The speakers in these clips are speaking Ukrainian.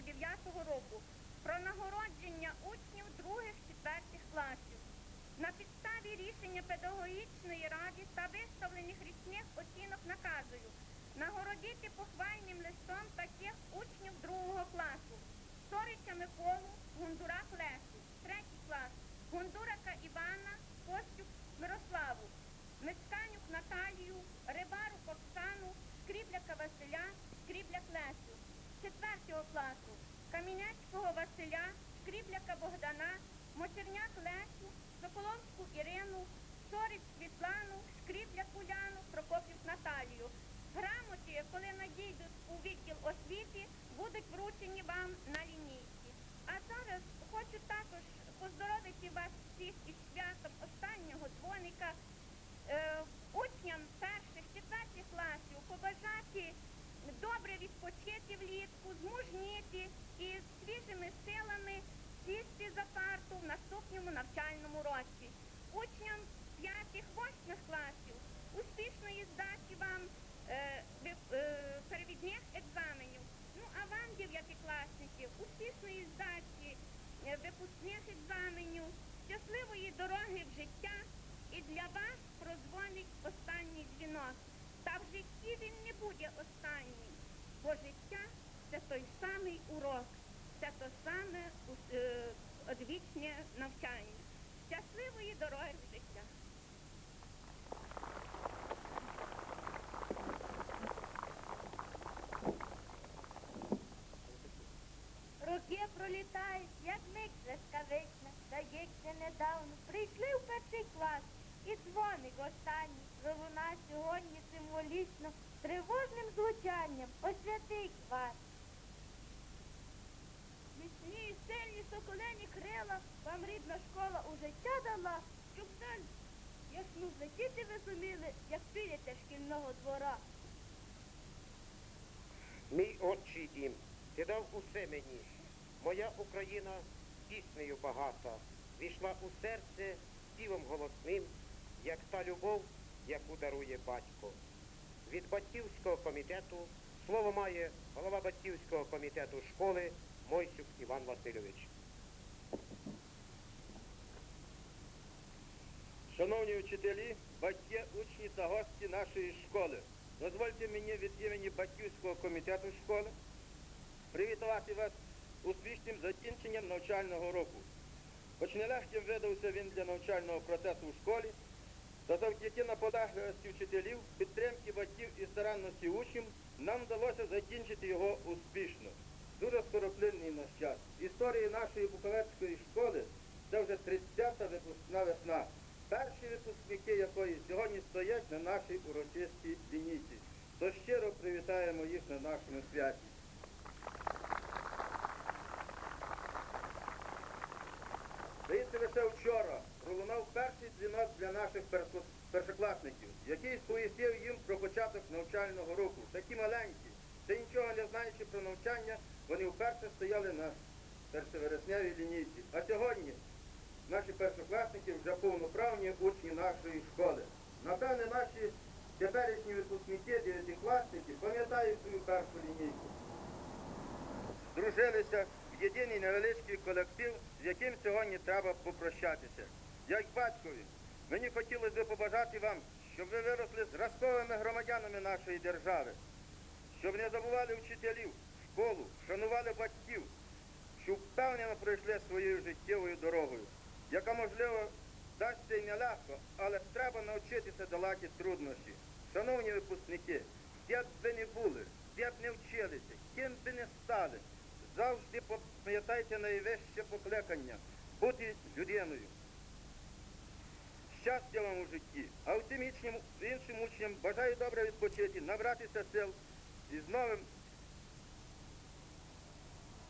99 року про нагородження учнів других-четвертих класів. На підставі рішення педагогічної ради та виставлених річних оцінок наказую нагородити похвальним листом таких учнів другого класу. Сорича Миколу, Гундурак Лесю, третій клас, Гундурака Івана, Костюк Мирославу, Мицканюк Наталію, Рибару Оксану, Скрібляка Василя, Скрібляк Лесю, четвертого класу, Камінецького Василя, Скрібляка Богдана, Мочерняк Лесю, Соколовську Ірину, Сорич Світлану, Скрібляк Уляну, Прокопів Наталію. Грамоти, коли надійдуть у відділ освіти, будуть вручені вам на лінійці. А зараз хочу також поздоровити вас всіх із святом останнього дзвоника, е, учням перших, четвертих класів побажати добре відпочити влітку, змужніти і з свіжими силами сісти за парту в наступному навчальному році. Учням п'ятих, восьмих класів успішної здачі вам е, е, перевідних екзаменів. Ну а вам, дев'ятикласники, успішної здачі е, випускних екзаменів, щасливої дороги в життя і для вас прозвонить останній дзвінок. Та в житті він не буде останнім, бо життя це той самий урок, це то саме е, одвічне навчання. Щасливої дороги в життя. Роки пролітають, як мить блискавична, здається недавно. Прийшли в перший клас, і дзвоник останній пролуна сьогодні символічно, тривожним звучанням освятить вас. Міцні і сильні соколені вам рідна школа у життя дала, щоб далі ясну злетіти ви зуміли, як підете шкільного двора. Мій отчий дім, ти дав усе мені. Моя Україна піснею багата, війшла у серце співом голосним, як та любов, яку дарує батько. Від батьківського комітету слово має голова батьківського комітету школи Мойсюк Іван Васильович. Шановні вчителі, батьки, учні та гості нашої школи, дозвольте мені від імені батьківського комітету школи привітувати вас успішним закінченням навчального року. Хоч нелегким видався він для навчального процесу в школі, та завдяки наполегливості вчителів, підтримки батьків і старанності учнів нам вдалося закінчити його успішно. Дуже скороплинний наш час. Історії нашої Буковецької школи це вже 30-та випускна весна. Перші випускники якої сьогодні стоять на нашій урочистій лінійці. То щиро привітаємо їх на нашому святі. Здається, лише вчора пролунав перший дзвінок для наших першо- першокласників, який сповістив їм про початок навчального року. Такі маленькі, та нічого не знаючи про навчання, вони вперше стояли на першовересневій лінійці. А сьогодні наші першокласники вже повноправні учні нашої школи. Напевне, наші теперішні випускники, дев'ятикласники, пам'ятають свою першу лінійку здружилися в єдиний невеличкий колектив, з яким сьогодні треба попрощатися. Як батькові, мені хотілося б побажати вам, щоб ви виросли зразковими громадянами нашої держави, щоб не забували вчителів, школу, шанували батьків, щоб впевнено пройшли своєю життєвою яка, можливо, дасться й нелегко, але треба навчитися долати труднощі. Шановні випускники, де б ви не були, де б не вчилися, ким би не стали, завжди пам'ятайте найвище покликання бути людиною. Щастя вам у житті, а іншим, іншим учням бажаю добре відпочити, набратися сил і з новим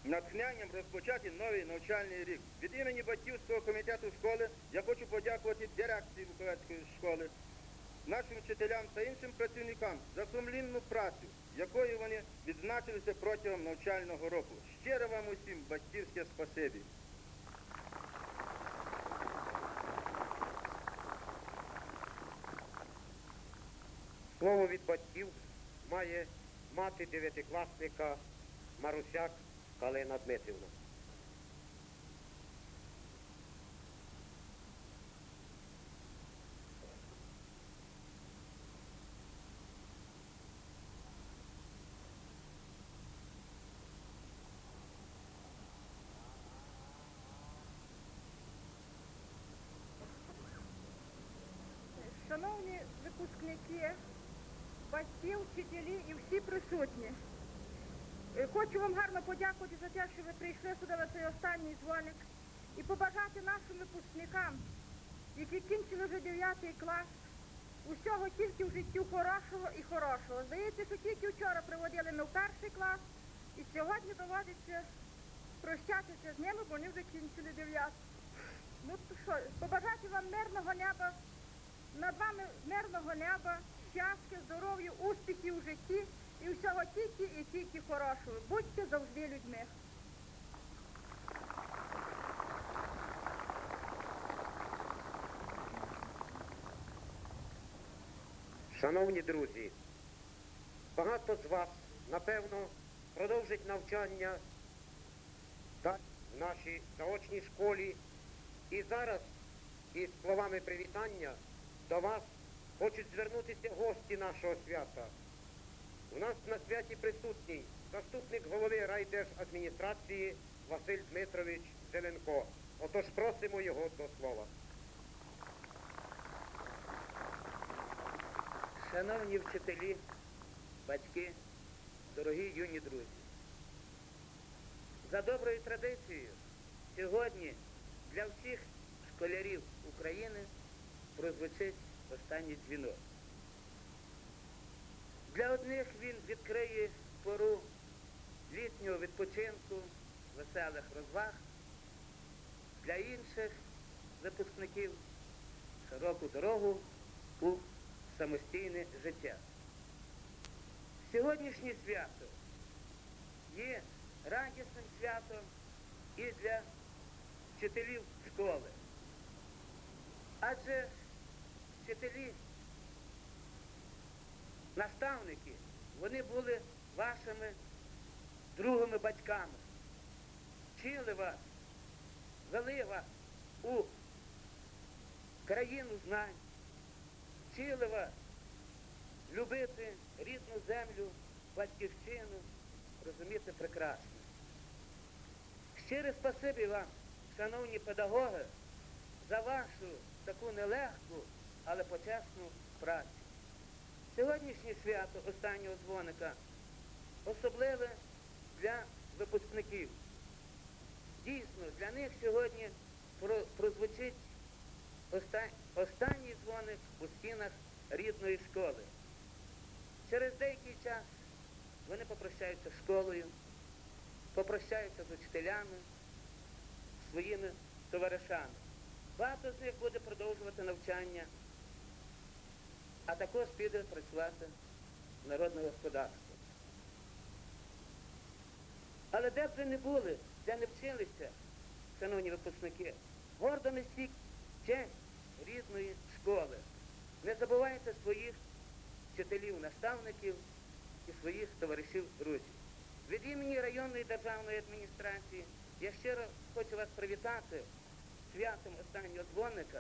натхненням розпочати новий навчальний рік. Від імені батьківського комітету школи я хочу подякувати дирекції Буковецької школи, нашим вчителям та іншим працівникам за сумлінну працю, якою вони відзначилися протягом навчального року. Щиро вам усім батьківське спасибі. Слово від батьків має мати дев'ятикласника Марусяк Калина Дмитрівна. Шановні випускники, батьки, вчителі і всі присутні. Е, Хочу вам гарно подякувати за те, що ви прийшли сюди на цей останній дзвоник і побажати нашим випускникам, які кінчили вже 9 клас, усього тільки в життю хорошого і хорошого. Здається, що тільки вчора приводили ми в перший клас, і сьогодні доводиться прощатися з ними, бо вони вже кінчили 9. Ну що, побажати вам мирного неба, над вами мирного неба, щастя, здоров'я, успіхів у житті і всього тільки і тільки хорошого. Будьте завжди людьми. Шановні друзі, багато з вас, напевно, продовжить навчання в нашій заочній школі. І зараз із словами привітання до вас хочуть звернутися гості нашого свята. У нас на святі присутній заступник голови райдержадміністрації Василь Дмитрович Зеленко. Отож просимо його до слова. Шановні вчителі, батьки, дорогі юні друзі. За доброю традицією, сьогодні для всіх школярів України прозвучить останній дзвінок. Для одних він відкриє пору літнього відпочинку, веселих розваг, для інших випускників широку дорогу у самостійне життя. Сьогоднішнє свято є радісним святом і для вчителів школи. Адже вчителі, наставники, вони були вашими другими батьками, вчили вас, вели вас у країну знань, вчили вас любити рідну землю, батьківщину, розуміти прекрасно. Щире спасибі вам, шановні педагоги, за вашу таку нелегку, але почесну працю. Сьогоднішнє свято останнього дзвоника особливе для випускників. Дійсно, для них сьогодні прозвучить останній дзвоник у стінах рідної школи. Через деякий час вони попрощаються з школою, попрощаються з учителями, своїми товаришами. Багато з них буде продовжувати навчання, а також піде працювати в народне господарство. Але де б ви не були, де не вчилися, шановні випускники, гордо несіть честь рідної школи. Не забувайте своїх вчителів, наставників і своїх товаришів друзів. Від імені районної державної адміністрації я щиро хочу вас привітати святом останнього дзвоника